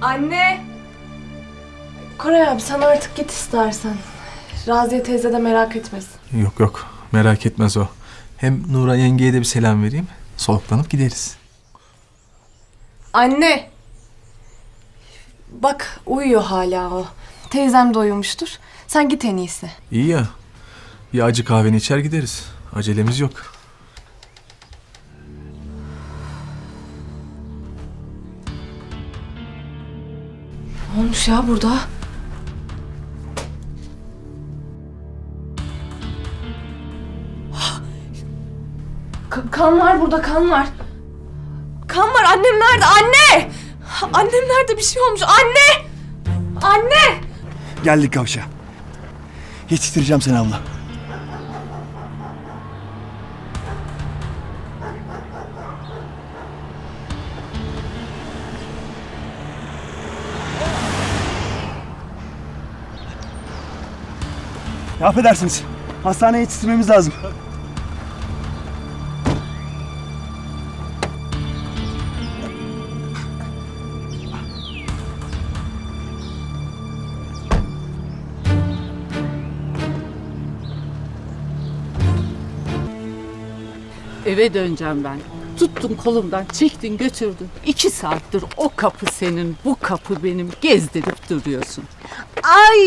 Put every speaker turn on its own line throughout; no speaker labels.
Anne! Koray abi sen artık git istersen. Raziye teyze de merak etmesin.
Yok yok merak etmez o. Hem Nura yengeye de bir selam vereyim. Soluklanıp gideriz.
Anne! Bak uyuyor hala o. Teyzem de uyumuştur. Sen git en iyisi.
İyi ya. Bir acı kahveni içer gideriz. Acelemiz yok.
Olmuş ya burada? Ka- kan var burada kan var. Kan var annem nerede anne? Annem nerede bir şey olmuş anne? Anne!
Geldik kavşa. Yetiştireceğim seni abla. Ya affedersiniz. Hastaneye yetiştirmemiz lazım.
Eve döneceğim ben. Tuttun kolumdan, çektin götürdün. İki saattir o kapı senin, bu kapı benim gezdirip duruyorsun.
Ay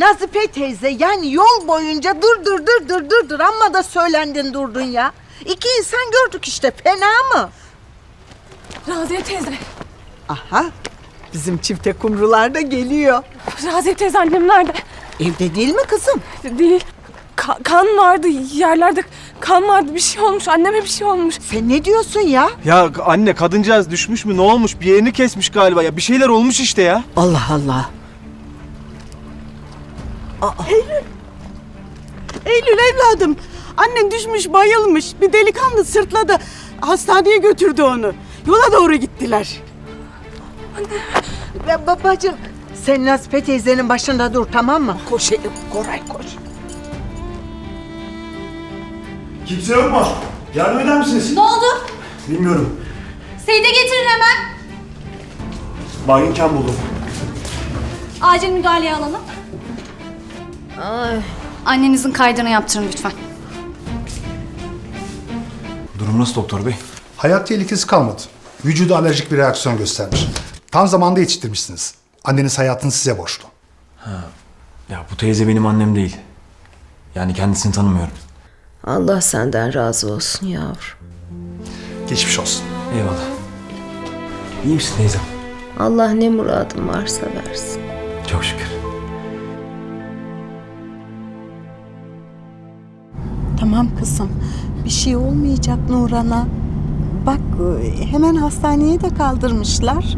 Nazife teyze yani yol boyunca dur dur dur dur dur dur amma da söylendin durdun ya. İki insan gördük işte fena mı?
Raziye teyze.
Aha bizim çifte kumrular da geliyor.
Raziye teyze annem nerede?
Evde değil mi kızım?
Değil. Ka- kan vardı yerlerde kan vardı bir şey olmuş anneme bir şey olmuş.
Sen ne diyorsun ya?
Ya anne kadıncağız düşmüş mü ne olmuş bir yerini kesmiş galiba ya bir şeyler olmuş işte ya.
Allah Allah.
Eylül evladım. Annen düşmüş bayılmış. Bir delikanlı sırtladı. Hastaneye götürdü onu. Yola doğru gittiler.
Ve babacığım sen Nazife teyzenin başında dur tamam mı? Koş Elif Koray koş.
Kimse yok mu? Yardım eder misiniz?
Ne oldu?
Bilmiyorum.
Seyide getirin hemen.
Baginken buldum.
Acil müdahaleye alalım. Annenizin kaydını yaptırın lütfen.
Durum nasıl doktor bey?
Hayat tehlikesi kalmadı. Vücudu alerjik bir reaksiyon göstermiş. Tam zamanda yetiştirmişsiniz. Anneniz hayatını size borçlu.
Ya bu teyze benim annem değil. Yani kendisini tanımıyorum.
Allah senden razı olsun yavrum.
Geçmiş olsun.
Eyvallah. İyi misin teyzem?
Allah ne muradın varsa versin.
Çok şükür.
Tamam kızım. Bir şey olmayacak Nuran'a. Bak hemen hastaneye de kaldırmışlar.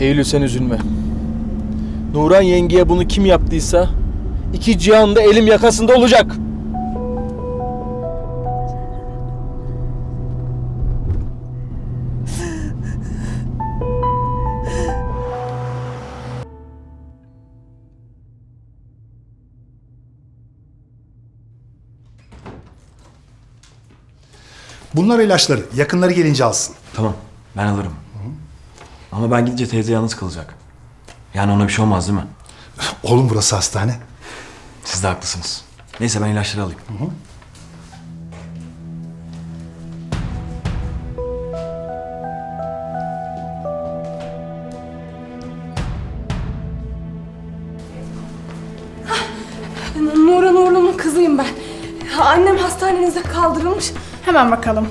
Eylül sen üzülme. Nuran yengeye bunu kim yaptıysa iki cihanda elim yakasında olacak.
Bunlar ilaçları. Yakınları gelince alsın.
Tamam ben alırım. Ama ben gidince teyze yalnız kalacak. Yani ona bir şey olmaz değil mi?
Oğlum burası hastane.
Siz de haklısınız. Neyse ben ilaçları alayım.
Nura Nurlu'nun kızıyım ben. Annem hastanenize kaldırılmış. Hemen bakalım.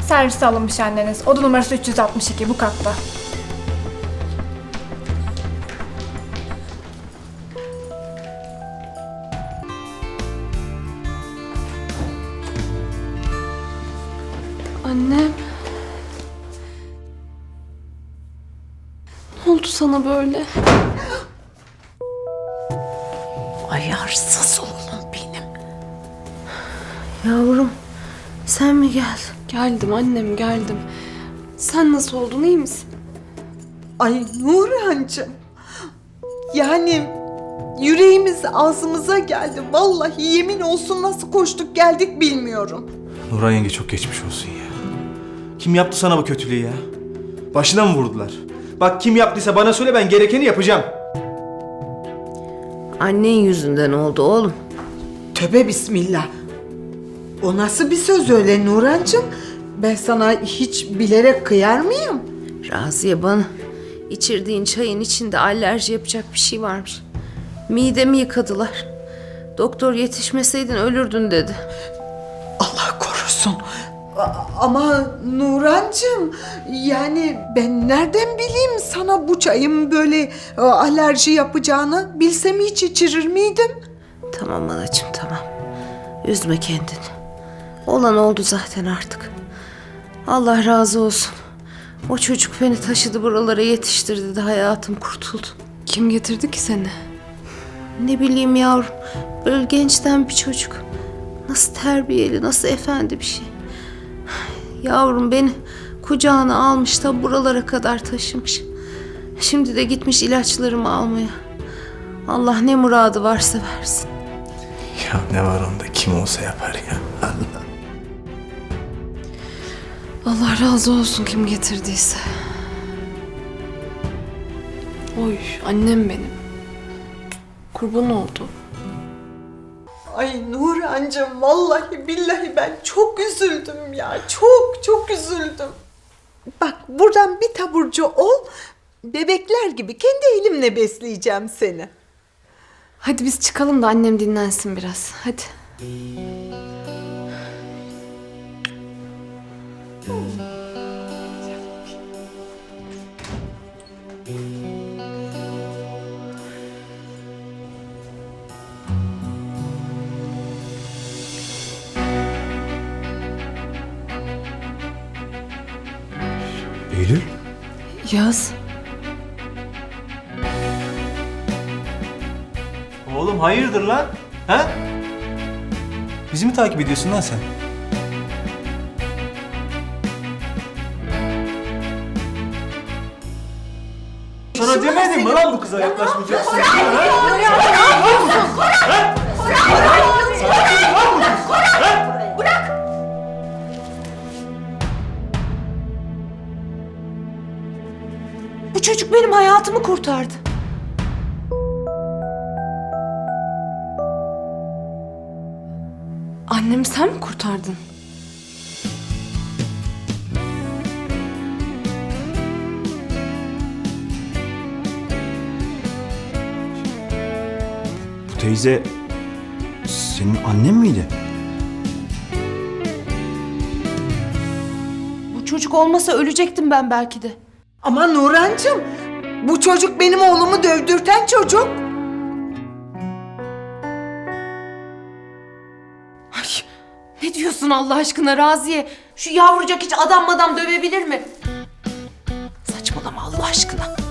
Servise alınmış anneniz. Oda numarası 362 bu katta.
Annem. Ne oldu sana böyle?
Ayarsız oğlum benim.
Yavrum sen mi geldin?
Geldim annem geldim. Sen nasıl oldun iyi misin?
Ay Nurhancığım. Yani Yüreğimiz ağzımıza geldi. Vallahi yemin olsun nasıl koştuk geldik bilmiyorum.
Nurhan yenge çok geçmiş olsun ya. Kim yaptı sana bu kötülüğü ya? Başına mı vurdular? Bak kim yaptıysa bana söyle ben gerekeni yapacağım.
Annen yüzünden oldu oğlum.
Töbe bismillah. O nasıl bir söz öyle Nurancığım? Ben sana hiç bilerek kıyar mıyım?
Raziye bana içirdiğin çayın içinde alerji yapacak bir şey varmış. Midemi yıkadılar. Doktor yetişmeseydin ölürdün dedi.
Allah korusun. A- Ama Nurancığım yani ben nereden bileyim sana bu çayın böyle e, alerji yapacağını bilsem hiç içirir miydim?
Tamam anacığım tamam. Üzme kendini. Olan oldu zaten artık. Allah razı olsun. O çocuk beni taşıdı buralara yetiştirdi de hayatım kurtuldu.
Kim getirdi ki seni?
Ne bileyim yavrum. Böyle gençten bir çocuk. Nasıl terbiyeli, nasıl efendi bir şey. Yavrum beni kucağına almış da buralara kadar taşımış. Şimdi de gitmiş ilaçlarımı almaya. Allah ne muradı varsa versin.
Ya ne var onda kim olsa yapar ya.
Allah razı olsun kim getirdiyse. Oy annem benim. Kurban oldu.
Ay Nurancığım vallahi billahi ben çok üzüldüm ya. Çok çok üzüldüm. Bak buradan bir taburcu ol. Bebekler gibi kendi elimle besleyeceğim seni.
Hadi biz çıkalım da annem dinlensin biraz. Hadi. Yaz.
Oğlum hayırdır lan? Ha? Bizi mi takip ediyorsun lan sen? Sana demedim mi lan bu kıza yaklaşmayacaksın?
Bu hayatımı kurtardı. Annemi sen mi kurtardın?
Bu teyze senin annen miydi?
Bu çocuk olmasa ölecektim ben belki de.
Ama Nurancığım bu çocuk benim oğlumu dövdürten çocuk.
Ay, ne diyorsun Allah aşkına Raziye? Şu yavrucak hiç adam madam dövebilir mi? Saçmalama Allah aşkına.